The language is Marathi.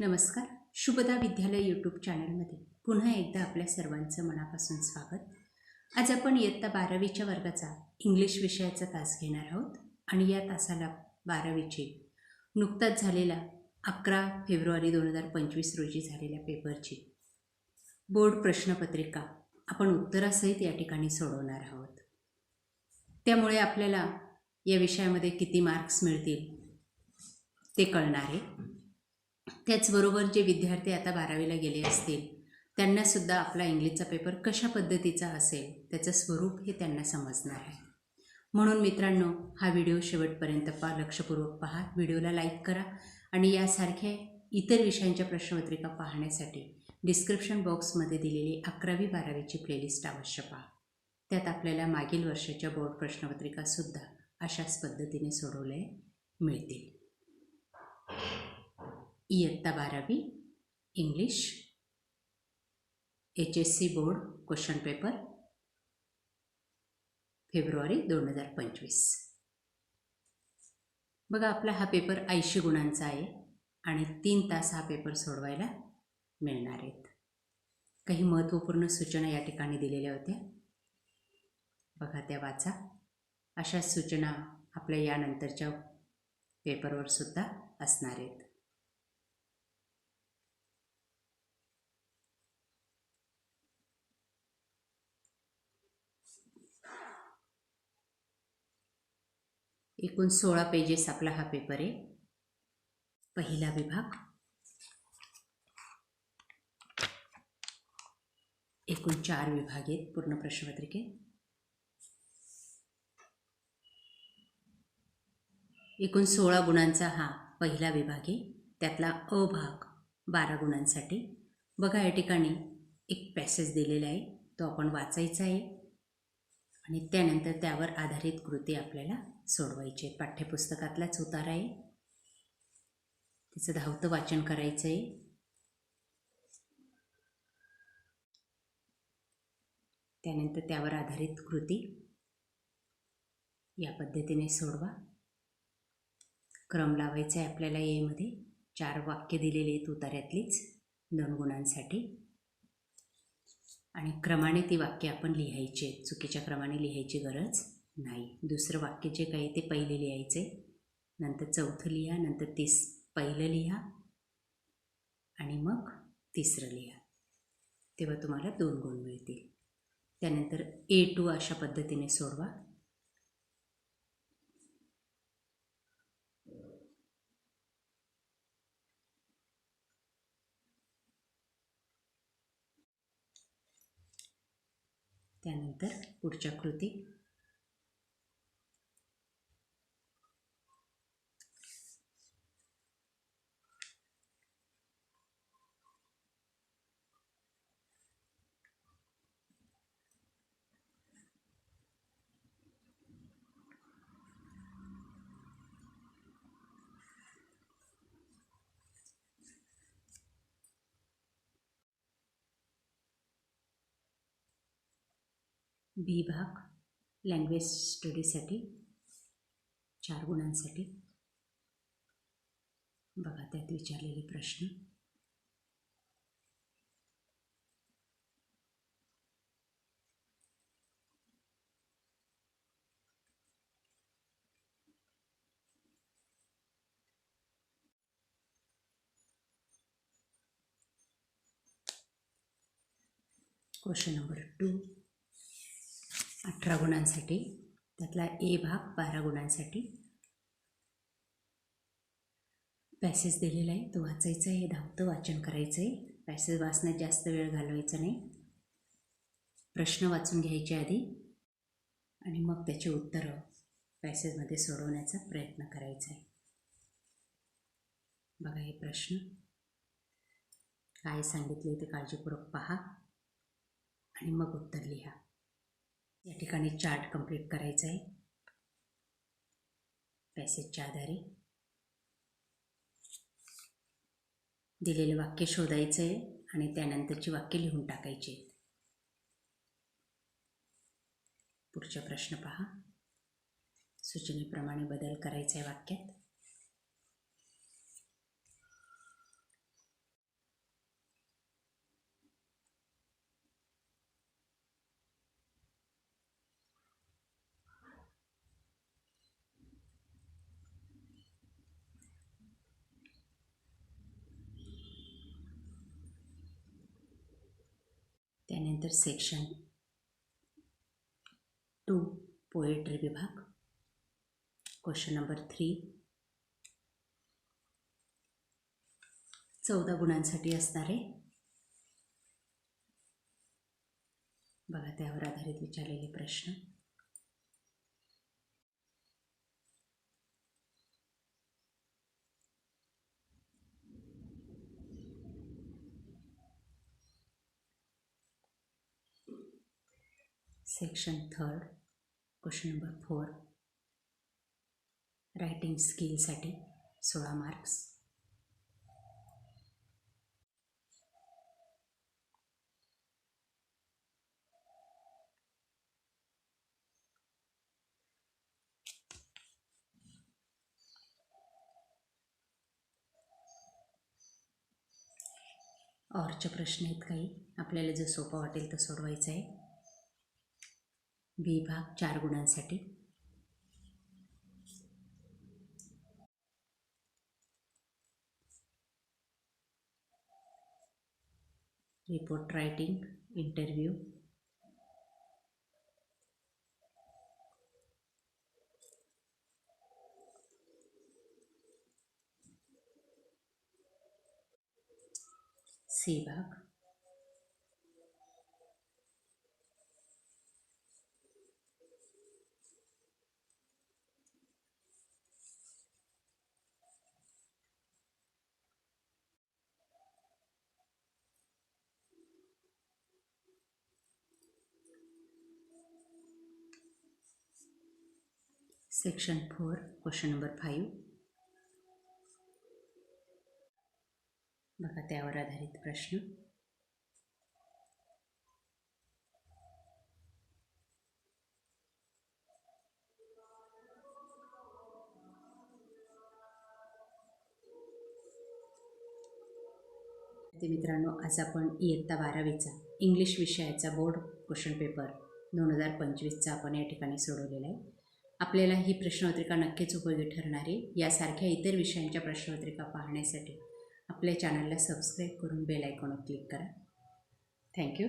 नमस्कार. शुभदा विद्यालय यूट्यूब चॅनलमध्ये पुन्हा एकदा आपल्या सर्वांचं मनापासून स्वागत. आज आपण इयत्ता बारावीच्या वर्गाचा इंग्लिश विषयाचा तास घेणार आहोत आणि या तासाला बारावीचे नुकताच झालेला अकरा फेब्रुवारी दोन हजार पंचवीस रोजी झालेल्या पेपरची बोर्ड प्रश्नपत्रिका आपण उत्तरासहित या ठिकाणी सोडवणार आहोत. त्यामुळे आपल्याला या विषयामध्ये किती मार्क्स मिळतील ते कळणार आहे. त्याचबरोबर जे विद्यार्थी आता बारावीला गेले असतील त्यांनासुद्धा आपला इंग्लिशचा पेपर कशा पद्धतीचा असेल त्याचं स्वरूप हे त्यांना समजणार आहे. म्हणून मित्रांनो हा व्हिडिओ शेवटपर्यंत पा लक्षपूर्वक पहा व्हिडिओला लाईक करा आणि यासारख्या इतर विषयांच्या प्रश्नपत्रिका पाहण्यासाठी डिस्क्रिप्शन बॉक्समध्ये दिलेली अकरावी बारावीची प्लेलिस्ट अवश्य पहा. त्यात आपल्याला मागील वर्षाच्या बोर्ड प्रश्नपत्रिकासुद्धा अशाच पद्धतीने सोडवले मिळतील. इयत्ता बारावी English H S C board question paper February दोन हजार पंचवीस. बघा आपला हा पेपर ऐंशी गुणांचा आहे आणि तीन तास हा पेपर सोडवायला मिळणार आहेत. काही महत्त्वपूर्ण सूचना या ठिकाणी दिलेल्या होत्या. बघा त्या वाचा. अशा सूचना आपल्या यानंतरच्या पेपरवर सुद्धा असणार आहेत. एकूण सोळा पेजेस आपला हा पेपर आहे. पहिला विभाग. एकूण चार विभाग आहेत पूर्ण प्रश्नपत्रिकेत एकूण सोळा गुणांचा हा पहिला विभाग आहे. त्यातला अ भाग बारा गुणांसाठी. बघा या ठिकाणी एक पॅसेज दिलेला आहे. तो आपण वाचायचा आहे. आणि त्यानंतर त्यावर आधारित कृती आपल्याला सोडवायची आहे. पाठ्यपुस्तकातलाच उतार आहे. तिचं धावतं वाचन करायचं आहे त्यानंतर त्यावर आधारित कृती. या पद्धतीने सोडवा. क्रम लावायचा आहे आपल्याला येमध्ये चार वाक्य दिलेली आहेत उतार्यातलीच दोन गुणांसाठी. आणि क्रमाने ती वाक्य आपण लिहायची आहेत चुकीच्या क्रमाने लिहायची गरज नाही. दुसरं वाक्य जे काही ते पहिले लिहायचे. नंतर चौथं लिहा नंतर तीस पहिलं लिहा आणि मग तिसरं लिहा. तेव्हा तुम्हाला दोन गुण मिळतील. त्यानंतर ए टू अशा पद्धतीने सोडवा. त्यानंतर पुढच्या कृती. बी भाग लँग्वेज स्टडीसाठी चार गुणांसाठी. बघा त्यात विचारलेले प्रश्न. क्वेश्चन नंबर टू अठरा गुणांसाठी त्यातला ए भाग बारा गुणांसाठी. पॅसेज दिलेला आहे तो वाचायचा आहे धावतं वाचन करायचं आहे. पॅसेज वाचण्यात जास्त वेळ घालवायचा नाही. प्रश्न वाचून घ्यायचे आधी आणि मग त्याचे उत्तरं पॅसेजमध्ये सोडवण्याचा प्रयत्न करायचा आहे. बघा हे प्रश्न. काय सांगितले ते काळजीपूर्वक पहा आणि मग उत्तर लिहा. या ठिकाणी चार्ट कंप्लीट करायचा आहे. पॅसेजच्या आधारे. दिलेलं वाक्य शोधायचं आहे आणि त्यानंतरची वाक्य लिहून टाकायची आहेत पुढचा प्रश्न पहा. सूचनेप्रमाणे बदल करायचा आहे वाक्यात. त्यानंतर सेक्शन टू पोएट्री विभाग क्वेश्चन नंबर थ्री चौदा गुणांसाठी असणारे. बघा त्यावर आधारित विचारलेले प्रश्न. Section third question number four writing स्किलसाठी सोळा मार्क्स ऑरचे प्रश्न आहेत काही. आपल्याला जो सोपा वाटेल तो सोडवायचा आहे. बी भाग चार गुणांसाठी. रिपोर्ट रायटिंग इंटरव्ह्यू सी भाग. Section four question number five बघा त्यावर आधारित प्रश्न. ते मित्रांनो आज आपण इयत्ता बारावीचा इंग्लिश विषयाचा बोर्ड क्वेश्चन पेपर दोन हजार पंचवीसचा आपण या ठिकाणी सोडवलेला आहे. आपल्याला ही प्रश्नपत्रिका नक्कीच उपयोगी ठरणार आहे. यासारख्या इतर विषयांच्या प्रश्नपत्रिका पाहण्यासाठी आपल्या चॅनलला सबस्क्राईब करून बेल आयकॉनवर क्लिक करा. थँक्यू